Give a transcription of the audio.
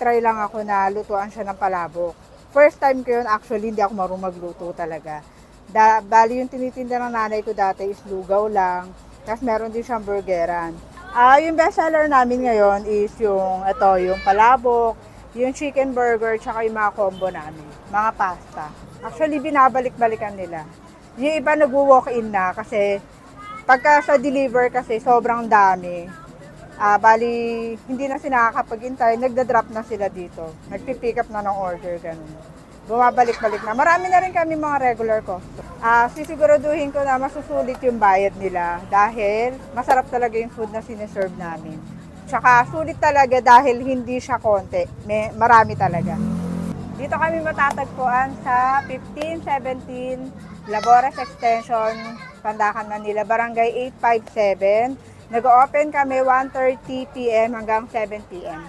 nag-try lang ako na lutuan siya ng palabok. First time ko yun, actually, hindi ako marunong magluto talaga. Da, bali yung tinitinda ng nanay ko dati is lugaw lang. Tapos meron din siyang burgeran. Ah, yung best seller namin ngayon is yung ito, yung palabok, yung chicken burger, tsaka yung mga combo namin, mga pasta. Actually, binabalik-balikan nila. Yung iba nag-walk-in na kasi pagka sa deliver kasi sobrang dami. Ah, bali, hindi na sila nakakapag-intay, nagda-drop na sila dito. Nagpi-pick up na ng order, ganun. Bumabalik-balik na. Marami na rin kami mga regular customer. Ah, sisiguraduhin ko na masusulit yung bayad nila dahil masarap talaga yung food na sineserve namin. Tsaka sulit talaga dahil hindi siya konti. May, marami talaga. Dito kami matatagpuan sa 1517 Labores Extension, Pandakan, Manila, Barangay 857. Nag-open kami 1.30 p.m. hanggang 7 p.m.